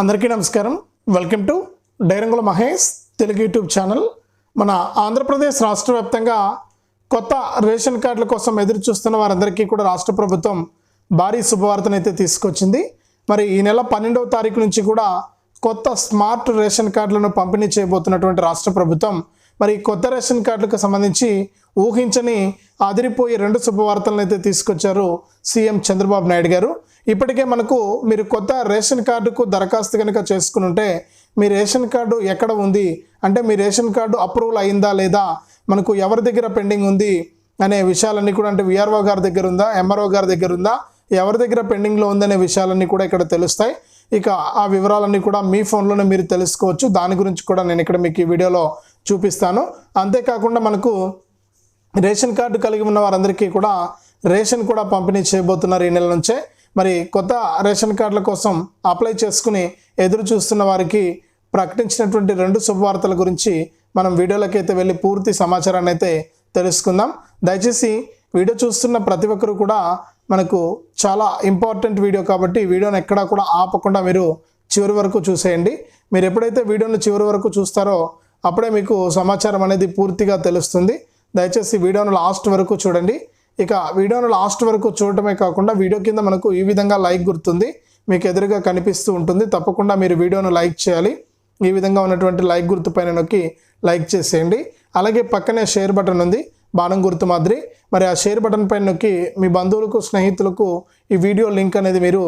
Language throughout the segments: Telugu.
అందరికీ నమస్కారం. Welcome to Dairangula Mahesh Telugu YouTube channel. మన ఆంధ్రప్రదేశ్ రాష్ట్ర వ్యాప్తంగా కొత్త రేషన్ కార్డుల కోసం ఎదురు చూస్తున్న వారందరికీ కూడా రాష్ట్ర ప్రభుత్వం భారీ శుభవార్తనైతే తీసుకొచ్చింది. మరి ఈ నెల పన్నెండవ తారీఖు నుంచి కూడా కొత్త స్మార్ట్ రేషన్ కార్డులను పంపిణీ చేయబోతున్నటువంటి రాష్ట్ర ప్రభుత్వం మరి కొత్త రేషన్ కార్డులకు సంబంధించి ఊహించని అదిరిపోయే రెండు శుభవార్తలను అయితే తీసుకొచ్చారు సీఎం చంద్రబాబు నాయుడు గారు. ఇప్పటికే మనకు మీరు కొత్త రేషన్ కార్డుకు దరఖాస్తు కనుక చేసుకుని ఉంటే మీ రేషన్ కార్డు ఎక్కడ ఉంది? అంటే మీ రేషన్ కార్డు అప్రూవల్ అయిందా లేదా? మనకు ఎవరి దగ్గర పెండింగ్ ఉంది? అనే విషయాలన్నీ కూడా అంటే విఆర్ఓ గారి దగ్గర ఉందా? ఎంఆర్ఓ గారి దగ్గర ఉందా? ఎవరి దగ్గర పెండింగ్లో ఉందనే విషయాలన్నీ కూడా ఇక్కడ తెలుస్తాయి. ఇక ఆ వివరాలన్నీ కూడా మీ ఫోన్లోనే మీరు తెలుసుకోవచ్చు. దాని గురించి కూడా నేను ఇక్కడ మీకు ఈ వీడియోలో చూపిస్తాను. అంతేకాకుండా మనకు రేషన్ కార్డు కలిగి ఉన్న వారందరికీ కూడా రేషన్ కూడా పంపిణీ చేయబోతున్నారు ఈ నెల నుంచే. మరి కొత్త రేషన్ కార్డుల కోసం అప్లై చేసుకుని ఎదురు చూస్తున్న వారికి ప్రకటించినటువంటి రెండు శుభవార్తల గురించి మనం వీడియోలకైతే వెళ్ళి పూర్తి సమాచారాన్ని అయితే తెలుసుకుందాం. దయచేసి వీడియో చూస్తున్న ప్రతి ఒక్కరు కూడా మనకు చాలా ఇంపార్టెంట్ వీడియో కాబట్టి వీడియోని ఎక్కడా కూడా ఆపకుండా మీరు చివరి వరకు చూసేయండి. మీరు ఎప్పుడైతే వీడియోను చివరి వరకు చూస్తారో అప్పుడే మీకు సమాచారం అనేది పూర్తిగా తెలుస్తుంది. దయచేసి వీడియోను లాస్ట్ వరకు చూడండి. ఇక వీడియోను లాస్ట్ వరకు చూడటమే కాకుండా వీడియో కింద మనకు ఈ విధంగా లైక్ గుర్తుంది. మీకు ఎదురుగా కనిపిస్తూ ఉంటుంది. తప్పకుండా మీరు వీడియోను లైక్ చేయాలి. ఈ విధంగా ఉన్నటువంటి లైక్ గుర్తు పైన నొక్కి లైక్ చేసేయండి. అలాగే పక్కనే షేర్ బటన్ ఉంది. బాణం గుర్తు మాదిరి. మరి ఆ షేర్ బటన్ పైన నొక్కి మీ బంధువులకు స్నేహితులకు ఈ వీడియో లింక్ అనేది మీరు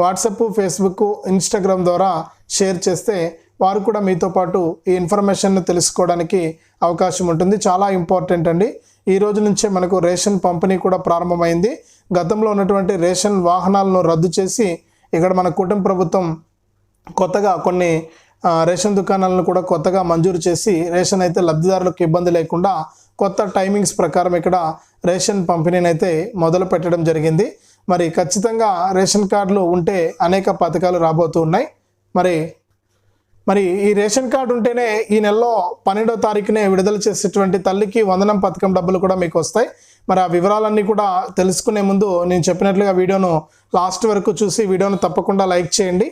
వాట్సప్ ఫేస్బుక్ ఇన్స్టాగ్రామ్ ద్వారా షేర్ చేస్తే వారు కూడా మీతో పాటు ఈ ఇన్ఫర్మేషన్ను తెలుసుకోవడానికి అవకాశం ఉంటుంది. చాలా ఇంపార్టెంట్ అండి. ఈ రోజు నుంచే మనకు రేషన్ పంపిణీ కూడా ప్రారంభమైంది. గతంలో ఉన్నటువంటి రేషన్ వాహనాలను రద్దు చేసి ఇక్కడ మన కుటుంబ ప్రభుత్వం కొత్తగా కొన్ని రేషన్ దుకాణాలను కూడా కొత్తగా మంజూరు చేసి రేషన్ అయితే లబ్ధిదారులకు ఇబ్బంది లేకుండా కొత్త టైమింగ్స్ ప్రకారం ఇక్కడ రేషన్ పంపిణీని అయితే మొదలు పెట్టడం జరిగింది. మరి ఖచ్చితంగా రేషన్ కార్డులు ఉంటే అనేక పథకాలు రాబోతూ ఉన్నాయి. మరి మరి ఈ రేషన్ కార్డు ఉంటేనే ఈ నెలలో పన్నెండో తారీఖునే విడుదల చేసేటువంటి తల్లికి వందనం పథకం డబ్బులు కూడా మీకు వస్తాయి. మరి ఆ వివరాలన్నీ కూడా తెలుసుకునే ముందు నేను చెప్పినట్లుగా వీడియోను లాస్ట్ వరకు చూసి వీడియోను తప్పకుండా లైక్ చేయండి.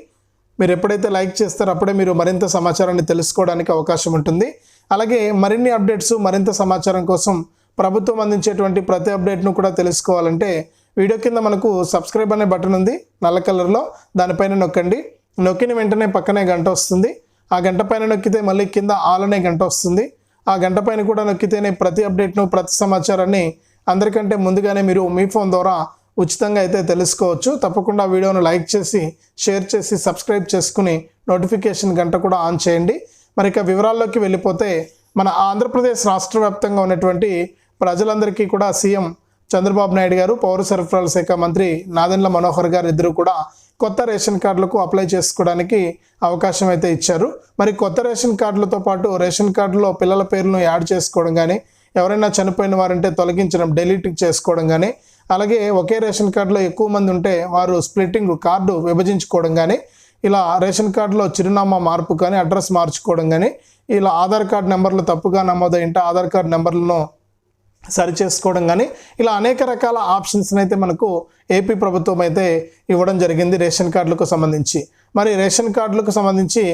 మీరు ఎప్పుడైతే లైక్ చేస్తారో అప్పుడే మీరు మరింత సమాచారాన్ని తెలుసుకోవడానికి అవకాశం ఉంటుంది. అలాగే మరిన్ని అప్డేట్స్ మరింత సమాచారం కోసం ప్రభుత్వం అందించేటువంటి ప్రతి అప్డేట్ను కూడా తెలుసుకోవాలంటే వీడియో కింద మనకు సబ్స్క్రైబ్ అనే బటన్ ఉంది నల్ల కలర్లో. దానిపైన నొక్కండి. నొక్కిన వెంటనే పక్కనే గంట వస్తుంది. ఆ గంట పైన నొక్కితే మళ్ళీ కింద ఆల్ అనే గంట వస్తుంది. ఆ గంట పైన కూడా నొక్కితేనే ప్రతి అప్డేట్ను ప్రతి సమాచారాన్ని అందరికంటే ముందుగానే మీరు మీ ఫోన్ ద్వారా ఉచితంగా అయితే తెలుసుకోవచ్చు. తప్పకుండా వీడియోను లైక్ చేసి షేర్ చేసి సబ్స్క్రైబ్ చేసుకుని నోటిఫికేషన్ గంట కూడా ఆన్ చేయండి. మరి ఇక వివరాల్లోకి వెళ్ళిపోతే మన ఆంధ్రప్రదేశ్ రాష్ట్ర వ్యాప్తంగా ఉన్నటువంటి ప్రజలందరికీ కూడా సీఎం చంద్రబాబు నాయుడు గారు పౌర సరఫరాల శాఖ మంత్రి నాదెండ్ల మనోహర్ గారు ఇద్దరు కూడా కొత్త రేషన్ కార్డులకు అప్లై చేసుకోవడానికి అవకాశం అయితే ఇచ్చారు. మరి కొత్త రేషన్ కార్డులతో పాటు రేషన్ కార్డులో పిల్లల పేర్లను యాడ్ చేసుకోవడం కానీ ఎవరైనా చనిపోయిన వారంటే తొలగించడం డెలీట్ చేసుకోవడం కానీ అలాగే ఒకే రేషన్ కార్డులో ఎక్కువ మంది ఉంటే వారు స్ప్లిట్టింగ్ కార్డు విభజించుకోవడం కానీ ఇలా రేషన్ కార్డులో చిరునామా మార్పు కానీ అడ్రస్ మార్చుకోవడం కానీ ఇలా ఆధార్ కార్డు నెంబర్లు తప్పుగా నమోదైంటే ఆధార్ కార్డు నెంబర్లను సరి చేసుకోవడం కానీ ఇలా అనేక రకాల ఆప్షన్స్ని అయితే మనకు ఏపీ ప్రభుత్వం అయితే ఇవ్వడం జరిగింది రేషన్ కార్డులకు సంబంధించి. మరి రేషన్ కార్డులకు సంబంధించి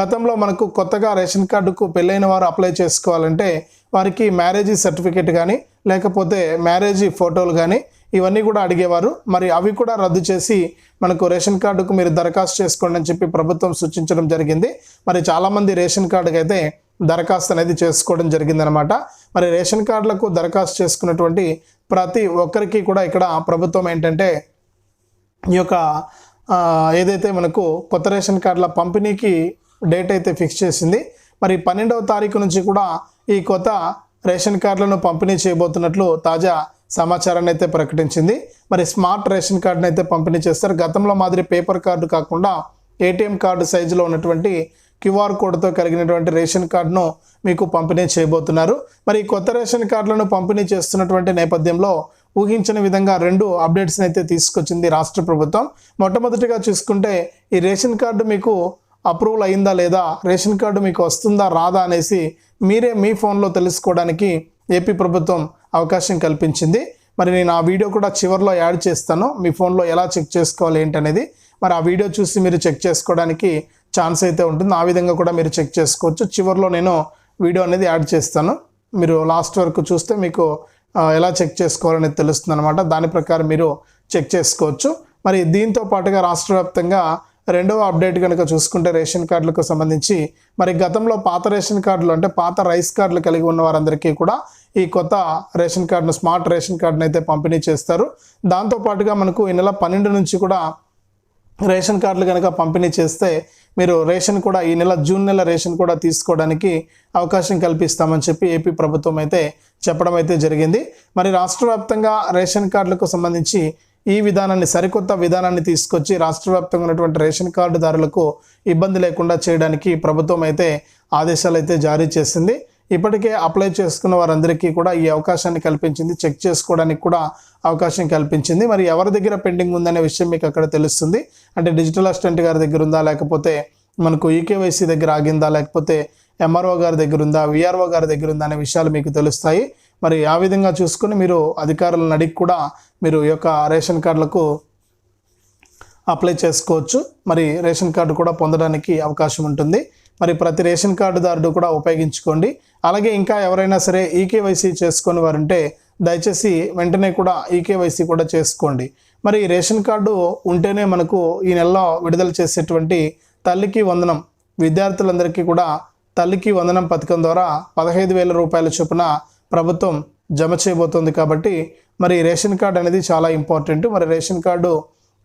గతంలో మనకు కొత్తగా రేషన్ కార్డుకు పెళ్ళైన వారు అప్లై చేసుకోవాలంటే వారికి మ్యారేజీ సర్టిఫికేట్ కానీ లేకపోతే మ్యారేజీ ఫోటోలు కానీ ఇవన్నీ కూడా అడిగేవారు. మరి అవి కూడా రద్దు చేసి మనకు రేషన్ కార్డుకు మీరు దరఖాస్తు చేసుకోండి అని చెప్పి ప్రభుత్వం సూచించడం జరిగింది. మరి చాలామంది రేషన్ కార్డుకి అయితే దరఖాస్తు అనేది చేసుకోవడం జరిగిందనమాట. మరి రేషన్ కార్డులకు దరఖాస్తు చేసుకున్నటువంటి ప్రతి ఒక్కరికి కూడా ఇక్కడ ప్రభుత్వం ఏంటంటే ఈ యొక్క ఏదైతే మనకు కొత్త రేషన్ కార్డుల పంపిణీకి డేట్ అయితే ఫిక్స్ చేసింది మరి పన్నెండవ తారీఖు నుంచి కూడా ఈ కొత్త రేషన్ కార్డులను పంపిణీ చేయబోతున్నట్లు తాజా సమాచారాన్ని అయితే ప్రకటించింది. మరి స్మార్ట్ రేషన్ కార్డును అయితే పంపిణీ చేస్తారు. గతంలో మాదిరి పేపర్ కార్డు కాకుండా ఏటీఎం కార్డు సైజులో ఉన్నటువంటి క్యూఆర్ కోడ్తో కలిగినటువంటి రేషన్ కార్డును మీకు పంపిణీ చేయబోతున్నారు. మరి కొత్త రేషన్ కార్డులను పంపిణీ చేస్తున్నటువంటి నేపథ్యంలో ఊహించిన విధంగా రెండు అప్డేట్స్ని అయితే తీసుకొచ్చింది రాష్ట్ర ప్రభుత్వం. మొట్టమొదటిగా చూసుకుంటే ఈ రేషన్ కార్డు మీకు అప్రూవల్ అయిందా లేదా రేషన్ కార్డు మీకు వస్తుందా రాదా అనేసి మీరే మీ ఫోన్లో తెలుసుకోవడానికి ఏపీ ప్రభుత్వం అవకాశం కల్పించింది. మరి నేను ఆ వీడియో కూడా చివరిలో యాడ్ చేస్తాను. మీ ఫోన్లో ఎలా చెక్ చేసుకోవాలి ఏంటనేది. మరి ఆ వీడియో చూసి మీరు చెక్ చేసుకోవడానికి ఛాన్స్ అయితే ఉంటుంది. ఆ విధంగా కూడా మీరు చెక్ చేసుకోవచ్చు. చివరిలో నేను వీడియో అనేది యాడ్ చేస్తాను. మీరు లాస్ట్ వరకు చూస్తే మీకు ఎలా చెక్ చేసుకోవాలనేది తెలుస్తుంది అనమాట దాని ప్రకారం మీరు చెక్ చేసుకోవచ్చు. మరి దీంతో పాటుగా రాష్ట్ర వ్యాప్తంగా రెండవ అప్డేట్ కనుక చూసుకుంటే రేషన్ కార్డులకు సంబంధించి మరి గతంలో పాత రేషన్ కార్డులు అంటే పాత రైస్ కార్డులు కలిగి ఉన్న వారందరికీ కూడా ఈ కొత్త రేషన్ కార్డును స్మార్ట్ రేషన్ కార్డును అయితే పంపిణీ చేస్తారు. దాంతో పాటుగా మనకు ఈ నెల పన్నెండు నుంచి కూడా రేషన్ కార్డులు కనుక పంపిణీ చేస్తే మీరు రేషన్ కూడా ఈ నెల జూన్ నెల రేషన్ కూడా తీసుకోవడానికి అవకాశం కల్పిస్తామని చెప్పి ఏపీ ప్రభుత్వం అయితే చెప్పడం అయితే జరిగింది. మరి రాష్ట్ర వ్యాప్తంగా రేషన్ కార్డులకు సంబంధించి ఈ విధానాన్ని సరికొత్త విధానాన్ని తీసుకొచ్చి రాష్ట్ర వ్యాప్తంగా ఉన్నటువంటి రేషన్ కార్డుదారులకు ఇబ్బంది లేకుండా చేయడానికి ప్రభుత్వం అయితే ఆదేశాలు అయితే జారీ చేసింది. ఇప్పటికే అప్లై చేసుకున్న వారందరికీ కూడా ఈ అవకాశాన్ని కల్పించింది. చెక్ చేసుకోవడానికి కూడా అవకాశం కల్పించింది. మరి ఎవరి దగ్గర పెండింగ్ ఉందనే విషయం మీకు అక్కడ తెలుస్తుంది. అంటే డిజిటల్ అసిస్టెంట్ గారి దగ్గర ఉందా? లేకపోతే మనకు ఈకేవైసీ దగ్గర ఆగిందా? లేకపోతే ఎంఆర్ఓ గారి దగ్గర ఉందా? విఆర్ఓ గారి దగ్గర ఉందా? అనే విషయాలు మీకు తెలుస్తాయి. మరి ఆ విధంగా చూసుకుని మీరు అధికారులను అడిగి కూడా మీరు ఈ యొక్క రేషన్ కార్డులకు అప్లై చేసుకోవచ్చు. మరి రేషన్ కార్డు కూడా పొందడానికి అవకాశం ఉంటుంది. మరి ప్రతి రేషన్ కార్డుదారుడు కూడా ఉపయోగించుకోండి. అలాగే ఇంకా ఎవరైనా సరే ఈకేవైసీ చేసుకొని వారుంటే దయచేసి వెంటనే కూడా ఈకేవైసీ కూడా చేసుకోండి. మరి రేషన్ కార్డు ఉంటేనే మనకు ఈ నెలలో విడుదల చేసేటువంటి తల్లికి వందనం విద్యార్థులందరికీ కూడా తల్లికి వందనం పథకం ద్వారా పదహైదు వేల రూపాయల చొప్పున ప్రభుత్వం జమ చేయబోతోంది కాబట్టి మరి రేషన్ కార్డు అనేది చాలా ఇంపార్టెంట్. మరి రేషన్ కార్డు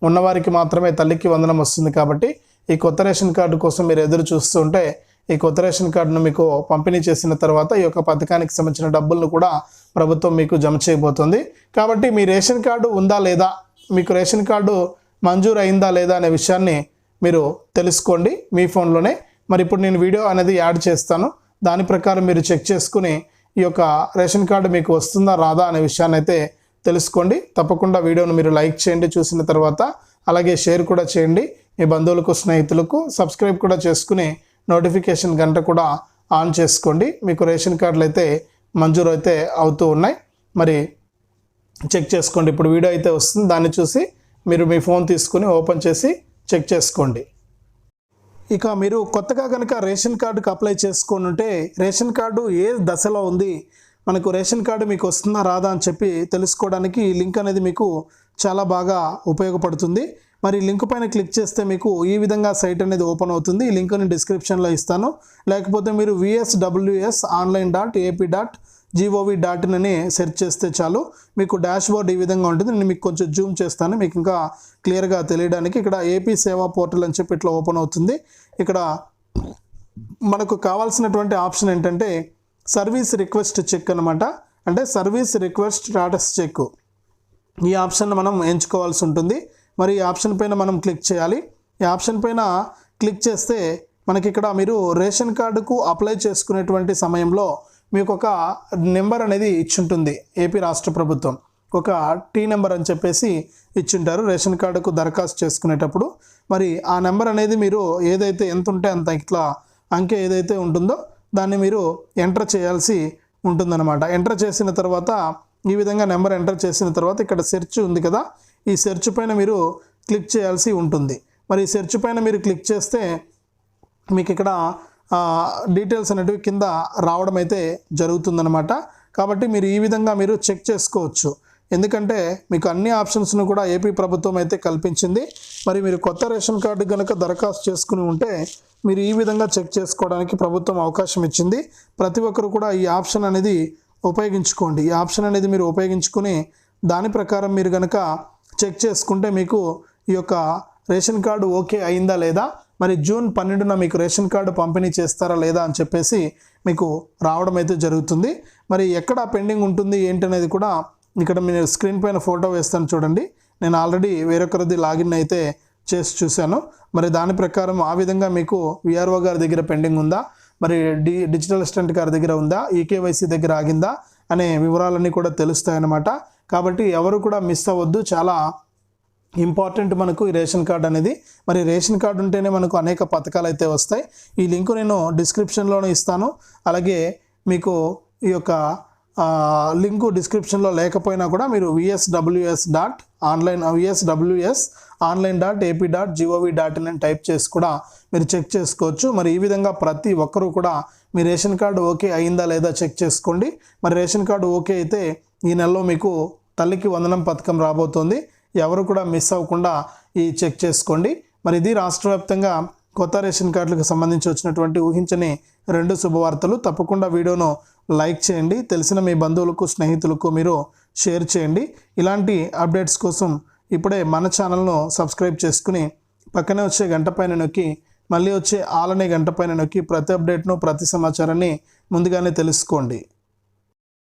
ఉన్నవారికి మాత్రమే తల్లికి వందనం వస్తుంది కాబట్టి ఈ కొత్త రేషన్ కార్డు కోసం మీరు ఎదురు చూస్తుంటే ఈ కొత్త రేషన్ కార్డును మీకు పంపిణీ చేసిన తర్వాత ఈ యొక్క పథకానికి సంబంధించిన డబ్బులను కూడా ప్రభుత్వం మీకు జమ చేయబోతుంది. కాబట్టి మీ రేషన్ కార్డు ఉందా లేదా మీకు రేషన్ కార్డు మంజూరు అయిందా లేదా అనే విషయాన్ని మీరు తెలుసుకోండి మీ ఫోన్లోనే. మరి ఇప్పుడు నేను వీడియో అనేది యాడ్ చేస్తాను. దాని ప్రకారం మీరు చెక్ చేసుకుని ఈ యొక్క రేషన్ కార్డు మీకు వస్తుందా రాదా అనే విషయాన్ని అయితే తెలుసుకోండి. తప్పకుండా వీడియోను మీరు లైక్ చేయండి చూసిన తర్వాత అలాగే షేర్ కూడా చేయండి. మీ బంధువులకు స్నేహితులకు సబ్స్క్రైబ్ కూడా చేసుకుని నోటిఫికేషన్ గంట కూడా ఆన్ చేసుకోండి. మీకు రేషన్ కార్డులు అయితే మంజూరు అయితే అవుతూ ఉన్నాయి. మరి చెక్ చేసుకోండి. ఇప్పుడు వీడియో అయితే వస్తుంది. దాన్ని చూసి మీరు మీ ఫోన్ తీసుకుని ఓపెన్ చేసి చెక్ చేసుకోండి. ఇక మీరు కొత్తగా కనుక రేషన్ కార్డుకి అప్లై చేసుకొని ఉంటే రేషన్ కార్డు ఏ దశలో ఉంది? మనకు రేషన్ కార్డు మీకు వస్తుందా రాదా అని చెప్పి తెలుసుకోవడానికి ఈ లింక్ అనేది మీకు చాలా బాగా ఉపయోగపడుతుంది. మరి లింక్ పైన క్లిక్ చేస్తే మీకు ఈ విధంగా సైట్ అనేది ఓపెన్ అవుతుంది. ఈ లింక్ని డిస్క్రిప్షన్లో ఇస్తాను. లేకపోతే మీరు VSWS online dot AP dot GOV dot in అని సెర్చ్ చేస్తే చాలు. మీకు డాష్ బోర్డ్ ఈ విధంగా ఉంటుంది. నేను మీకు కొంచెం జూమ్ చేస్తాను. మీకు ఇంకా క్లియర్గా తెలియడానికి ఇక్కడ ఏపీ సేవా పోర్టల్ అని చెప్పి ఇట్లా ఓపెన్ అవుతుంది. ఇక్కడ మనకు కావాల్సినటువంటి ఆప్షన్ ఏంటంటే సర్వీస్ రిక్వెస్ట్ చెక్ అనమాట అంటే సర్వీస్ రిక్వెస్ట్ స్టాటస్ చెక్. ఈ ఆప్షన్ మనం ఎంచుకోవాల్సి ఉంటుంది. మరి ఈ ఆప్షన్ పైన మనం క్లిక్ చేయాలి. ఈ ఆప్షన్ పైన క్లిక్ చేస్తే మనకి ఇక్కడ మీరు రేషన్ కార్డుకు అప్లై చేసుకునేటువంటి సమయంలో మీకు ఒక నెంబర్ అనేది ఇచ్చుంటుంది ఏపీ రాష్ట్ర ప్రభుత్వం. ఒక టీ నెంబర్ అని చెప్పేసి ఇచ్చుంటారు రేషన్ కార్డుకు దరఖాస్తు చేసుకునేటప్పుడు. మరి ఆ నెంబర్ అనేది మీరు ఏదైతే ఎంత ఉంటే అంత ఇట్లా అంకె ఏదైతే ఉంటుందో దాన్ని మీరు ఎంటర్ చేయాల్సి ఉంటుందన్నమాట. ఎంటర్ చేసిన తర్వాత ఈ విధంగా నెంబర్ ఎంటర్ చేసిన తర్వాత ఇక్కడ సెర్చ్ ఉంది కదా ఈ సెర్చ్ పైన మీరు క్లిక్ చేయాల్సి ఉంటుంది. మరి ఈ సెర్చ్ పైన మీరు క్లిక్ చేస్తే మీకు ఇక్కడ డీటెయిల్స్ అనేటివి కింద రావడం అయితే జరుగుతుందనమాట కాబట్టి మీరు ఈ విధంగా మీరు చెక్ చేసుకోవచ్చు. ఎందుకంటే మీకు అన్ని ఆప్షన్స్ను కూడా ఏపీ ప్రభుత్వం అయితే కల్పించింది. మరి మీరు కొత్త రేషన్ కార్డు కనుక దరఖాస్తు చేసుకుని ఉంటే మీరు ఈ విధంగా చెక్ చేసుకోవడానికి ప్రభుత్వం అవకాశం ఇచ్చింది. ప్రతి ఒక్కరు కూడా ఈ ఆప్షన్ అనేది ఉపయోగించుకోండి. ఈ ఆప్షన్ అనేది మీరు ఉపయోగించుకుని దాని ప్రకారం మీరు కనుక చెక్ చేసుకుంటే మీకు ఈ యొక్క రేషన్ కార్డు ఓకే అయిందా లేదా? మరి జూన్ పన్నెండున మీకు రేషన్ కార్డు పంపిణీ చేస్తారా లేదా అని చెప్పేసి మీకు రావడం అయితే జరుగుతుంది. మరి ఎక్కడ పెండింగ్ ఉంటుంది ఏంటనేది కూడా ఇక్కడ మీరు స్క్రీన్ పైన ఫోటో వేస్తాను చూడండి. నేను ఆల్రెడీ వేరొకరిది లాగిన్ అయితే చేసి చూశాను. మరి దాని ప్రకారం ఆ విధంగా మీకు విఆర్ఓ గారి దగ్గర పెండింగ్ ఉందా? మరి డి డిజిటల్ అసిస్టెంట్ గారి దగ్గర ఉందా? ఈకేవైసీ దగ్గర ఆగిందా? అనే వివరాలన్నీ కూడా తెలుస్తాయన్నమాట. కాబట్టి ఎవరు కూడా మిస్ అవ్వద్దు. చాలా ఇంపార్టెంట్ మనకు ఈ రేషన్ కార్డ్ అనేది. మరి రేషన్ కార్డు ఉంటేనే మనకు అనేక పథకాలు అయితే వస్తాయి. ఈ లింకు నేను డిస్క్రిప్షన్లోనే ఇస్తాను. అలాగే మీకు ఈ యొక్క లింకు డిస్క్రిప్షన్లో లేకపోయినా కూడా మీరు VSWS dot online VSWS online dot AP dot GOV dot in అని టైప్ చేసి కూడా మీరు చెక్ చేసుకోవచ్చు. మరి ఈ విధంగా ప్రతి ఒక్కరూ కూడా మీ రేషన్ కార్డు ఓకే అయిందా లేదా చెక్ చేసుకోండి. మరి రేషన్ కార్డు ఓకే అయితే ఈ నెలలో మీకు తల్లికి వందనం పథకం రాబోతోంది. ఎవరు కూడా మిస్ అవ్వకుండా ఈ చెక్ చేసుకోండి. మరి ఇది రాష్ట్ర వ్యాప్తంగా కొత్త రేషన్ కార్డులకు సంబంధించి వచ్చినటువంటి ఊహించని రెండు శుభవార్తలు. తప్పకుండా వీడియోను లైక్ చేయండి. తెలిసిన మీ బంధువులకు స్నేహితులకు మీరు షేర్ చేయండి. ఇలాంటి అప్డేట్స్ కోసం ఇప్పుడే మన ఛానల్ను సబ్స్క్రైబ్ చేసుకుని పక్కనే వచ్చే గంట పైన నొక్కి మళ్ళీ వచ్చే ఆలనే గంట పైన నొక్కి ప్రతి అప్డేట్ను ప్రతి సమాచారాన్ని ముందుగానే తెలుసుకోండి.